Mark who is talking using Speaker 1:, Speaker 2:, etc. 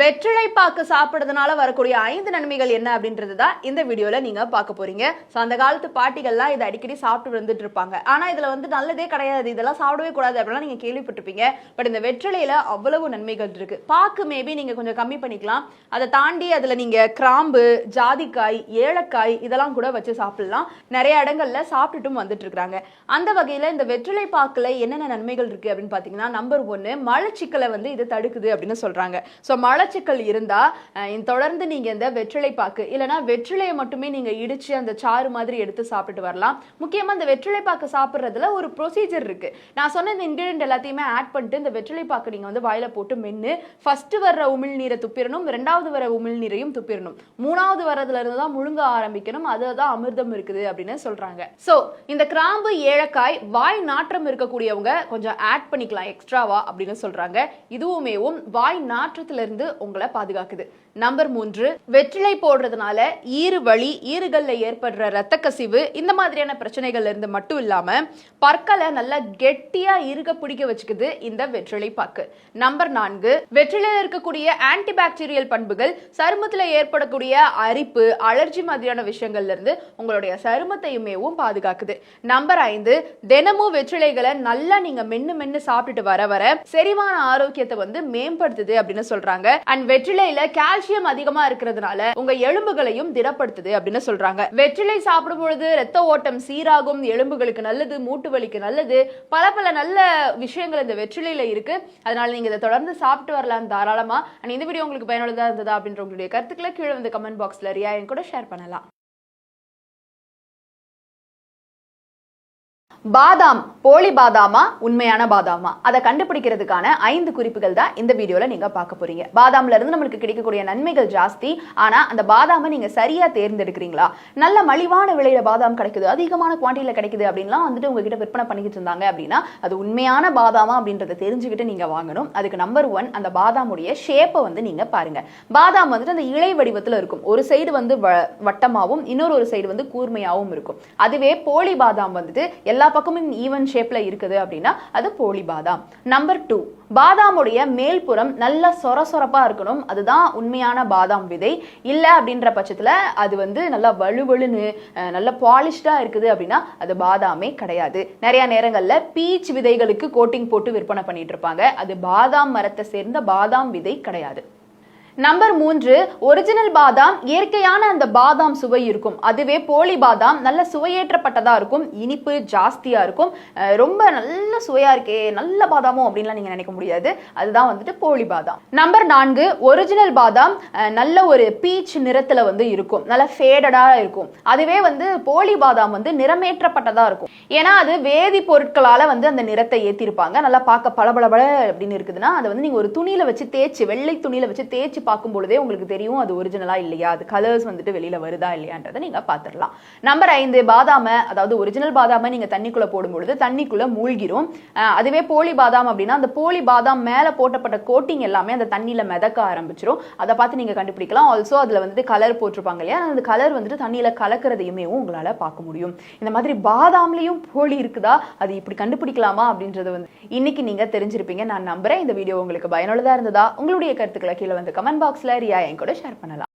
Speaker 1: வெற்றிலை பாக்கு சாப்பிட்றதுனால வரக்கூடிய ஐந்து நன்மைகள் என்ன அப்படின்றது தான் இந்த வீடியோவில் நீங்கள் பார்க்க போறீங்க. ஸோ அந்த காலத்து பாட்டிகள்லாம் இதை அடிக்கடி சாப்பிட்டு வந்துட்டு இருப்பாங்க. ஆனால் இதில் வந்து நல்லதே கிடையாது. இதெல்லாம் சாப்பிடவே கூடாது அப்படிலாம் நீங்கள் கேள்விப்பட்டிருப்பீங்க. பட் இந்த வெற்றிலையில் அவ்வளவு நன்மைகள் இருக்குது பாக்கு மேபி நீங்கள் கொஞ்சம் கம்மி பண்ணிக்கலாம். அதை தாண்டி அதில் நீங்கள் கிராம்பு ஜாதிக்காய் ஏலக்காய் இதெல்லாம் கூட வச்சு சாப்பிடலாம். நிறைய இடங்களில் சாப்பிட்டுட்டும் வந்துட்டு இருக்கிறாங்க அந்த வகையில் இந்த வெற்றிலை பாக்கில் என்னென்ன நன்மைகள் இருக்குது அப்படின்னு பார்த்தீங்கன்னா நம்பர் ஒன்று மலச்சிக்கலை வந்து இது தடுக்குது அப்படின்னு சொல்கிறாங்க ஸோ மலச்சிக்கல் இருந்தா தொடர்ந்து நீங்க இந்த வெற்றிலை பாக்கு இல்லைன்னா வெற்றிலையை மட்டுமே நீங்க இடிச்சு அந்த சாறு மாதிரி எடுத்து சாப்பிட்டு வரலாம். முக்கியமா இந்த வெற்றிலை பாக்கு சாப்பிட்றதுல ஒரு ப்ரொசீஜர் இருக்கு. நான் சொன்ன இந்த இன்கிரியன்ட் எல்லாத்தையுமே ஆட் பண்ணிட்டு இந்த வெற்றிலை பாக்கு நீங்க வந்து வாயில போட்டு மென்று ஃபர்ஸ்ட் வர்ற உமிழ்நீரை துப்பிடணும் ரெண்டாவது வர உமிழ்நீரையும் துப்பிடணும் மூணாவது வரதுல இருந்து தான் முழுங்க ஆரம்பிக்கணும் அதுதான் அமிர்தம் இருக்குது அப்படின்னு சொல்றாங்க. சோ இந்த கிராம்பு ஏலக்காய் வாய் நாற்றம் இருக்கக்கூடியவங்க கொஞ்சம் ஆட் பண்ணிக்கலாம் எக்ஸ்ட்ராவா அப்படின்னு சொல்றாங்க. இதுவுமேவும் வாய் நாற்றத்திலிருந்து உங்களை பாதுகாக்குது. நம்பர் மூன்று வெற்றிலை போடுறதுனால ஈறு வழி ஈறுகள்ல ஏற்படுற ரத்த கசிவு இந்த மாதிரியான பிரச்சனைகள்ல இருந்து மட்டும் இல்லாம பற்களை நல்லா கெட்டியா இருக பிடிக்க வச்சுக்குது இந்த வெற்றிலை பாக்கு. நம்பர் நான்கு வெற்றிலையில் இருக்கக்கூடிய ஆன்டிபாக்டீரியல் பண்புகள் சருமத்துல ஏற்படக்கூடிய அரிப்பு அலர்ஜி மாதிரியான விஷயங்கள்ல இருந்து உங்களுடைய சருமத்தையுமேவும் பாதுகாக்குது. நம்பர் ஐந்து தினமும் வெற்றிலைகளை நல்லா நீங்க மென்னு மென்னு சாப்பிட்டுட்டு வர வர செரிமான ஆரோக்கியத்தை வந்து மேம்படுத்துது அப்படின்னு சொல்றாங்க. அண்ட் வெற்றிலையில கால்சியம் அதிகமா இருக்கிறதுனால உங்க எலும்புகளையும் திடப்படுத்துது அப்படின்னு சொல்றாங்க. வெற்றிலை சாப்பிடும் பொழுது ரத்த ஓட்டம் சீராகும் எலும்புகளுக்கு நல்லது மூட்டு வலிக்கு நல்லது பல பல நல்ல விஷயங்கள் இந்த வெற்றிலையில இருக்கு. அதனால நீங்க இதை தொடர்ந்து சாப்பிட்டு வரலாம் தாராளமா. அண்ட் இந்த வீடியோ உங்களுக்கு பயனுள்ளதா இருந்ததா அப்படின்ற உங்களுடைய கருத்துக்களை கீழே வந்து கமெண்ட் பாக்ஸ்ல ரியா என் கூட ஷேர் பண்ணலாம். பாதாம் போலி பாதாமா உண்மையான பாதாமா? அதை கண்டுபிடிக்கிறதுக்கான ஐந்து குறிப்புகள் தான் இந்த வீடியோல நீங்க பார்க்க போறீங்க. பாதாம்ல இருந்து நம்மளுக்கு கிடைக்கக்கூடிய நன்மைகள் ஜாஸ்தி. ஆனா அந்த பாதாமை நீங்க சரியா தேர்ந்தெடுக்கிறீங்களா? நல்ல மலிவான விலையில பாதாம் கிடைக்குது அதிகமான குவான்டிட்டியில கிடைக்குது அப்படின்லாம் வந்துட்டு உங்ககிட்ட விற்பனை பண்ணிக்கிட்டு இருந்தாங்க அப்படின்னா அது உண்மையான பாதாமா அப்படின்றத தெரிஞ்சுக்கிட்டு நீங்க வாங்கணும். அதுக்கு நம்பர் ஒன் அந்த பாதாமுடைய ஷேப்பை வந்து நீங்க பாருங்க. பாதாம் வந்துட்டு அந்த இலை வடிவத்துல இருக்கும். ஒரு சைடு வந்து வ- இன்னொரு ஒரு சைடு வந்து கூர்மையாகவும் இருக்கும். அதுவே போலி பாதாம் வந்துட்டு எல்லா பக்கமும் ஈவன் ஷேப்ல இருக்குது அப்படின்னா அது போலி பாதாம் நம்பர் டூ பாதாமுடைய மேல்புறம் நல்ல சொர சொரப்பா இருக்கணும். அதுதான் உண்மையான பாதாம் விதை. இல்லை அப்படின்ற பட்சத்துல அது வந்து நல்லா வலுவலுன்னு நல்ல பாலிஷ்டா இருக்குது அப்படின்னா அது பாதாமே கிடையாது. நிறைய நேரங்களில் பீச் விதைகளுக்கு கோட்டிங் போட்டு விற்பனை பண்ணிட்டு இருப்பாங்க. அது பாதாம் மரத்தை சேர்ந்த பாதாம் விதை கிடையாது. நம்பர் மூன்று ஒரிஜினல் பாதாம் இயற்கையான அந்த பாதாம் சுவை இருக்கும். அதுவே போலி பாதாம் நல்ல சுவையேற்றப்பட்டதா இருக்கும் இனிப்பு ஜாஸ்தியா இருக்கும். அஹ் ரொம்ப நல்ல சுவையா இருக்கே நல்ல பாதாமோ அப்படின்லாம் நீங்க நினைக்க முடியாது. அதுதான் வந்துட்டு போலி பாதாம். நம்பர் நான்கு ஒரிஜினல் பாதாம் அஹ் நல்ல ஒரு பீச் நிறத்துல வந்து இருக்கும். நல்ல ஃபேடடா இருக்கும். அதுவே வந்து போலி பாதாம் வந்து நிறமேற்றப்பட்டதா இருக்கும். ஏன்னா அது வேதி பொருட்களால வந்து அந்த நிறத்தை ஏற்றிருப்பாங்க நல்லா பார்க்க பளபளபள அப்படின்னு இருக்குதுன்னா அதை வந்து நீங்க ஒரு துணியில் வச்சு தேய்ச்சி வெள்ளை துணியில் வச்சு தேய்ச்சி பார்க்கும் பொழுதே உங்களுக்கு தெரியும் அது ஒரிஜினலா இல்லையா? அது கலர்ஸ் வந்துட்டு வெளியில வருதா இல்லையான்றதை நீங்க பாத்துடலாம் நம்பர் ஐந்து பாதாம அதாவது ஒரிஜினல் பாதாம நீங்க தண்ணிக்குள்ள போடும் பொழுது தண்ணிக்குள்ள மூழ்கிரும். அதுவே போலி பாதாம் அப்படின்னா அந்த போலி பாதாம் மேல போட்டப்பட்ட கோட்டிங் எல்லாமே அந்த தண்ணியில மிதக்க ஆரம்பிச்சிரும். அதை பார்த்து நீங்க கண்டுபிடிக்கலாம். ஆல்சோ அதுல வந்துட்டு கலர் போட்டிருப்பாங்க இல்லையா? அந்த கலர் வந்துட்டு தண்ணியில கலக்கிறதையுமே உங்களால பார்க்க முடியும். இந்த மாதிரி பாதாம்லயும் போலி இருக்குதா? அது இப்படி கண்டுபிடிக்கலாமா அப்படின்றது வந்து இன்னைக்கு நீங்க தெரிஞ்சிருப்பீங்க. நான் நம்புறேன். இந்த வீடியோ உங்களுக்கு பயனுள்ளதா இருந்ததா? உங்களுடைய கருத்துக்களை கீழே வந்து கமெண்ட் பாக்ஸ்ல ரியா என் கூட ஷேர் பண்ணலாம்.